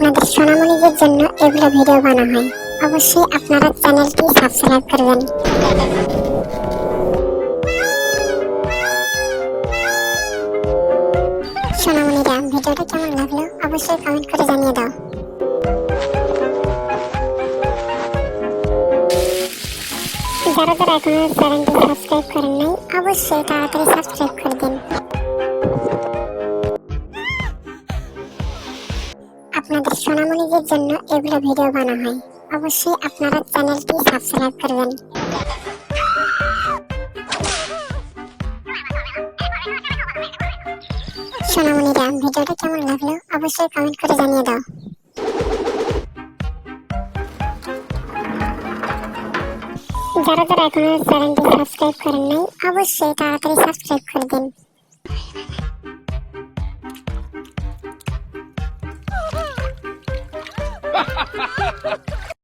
আপনাদের সোনামণিদের জন্য এগুলো ভিডিও বানা হয়। অবশ্যই আপনারা চ্যানেলটি সাবস্ক্রাইব করবেন। সোনামণিরা ভিডিওটা কেমন লাগল? অবশ্যই কমেন্ট করে জানিয়ে দাও। যারা যারা এখনও চ্যানেলটি সাবস্ক্রাইব করেন নাই, অবশ্যই তাড়াতাড়ি সাবস্ক্রাইব করে দিন। আপনাদের সোনামণিদের জন্য এগুলো ভিডিও বানা হয়। অবশ্যই আপনারা চ্যানেলটি সাবস্ক্রাইব করবেন। সোনামণিরা ভিডিওটা কেমন লাগল? অবশ্যই কমেন্ট করে জানিয়ে দাও। যারা যারা এখনও চ্যানেলটি সাবস্ক্রাইব করেন নাই, অবশ্যই তাড়াতাড়ি সাবস্ক্রাইব করে দিন।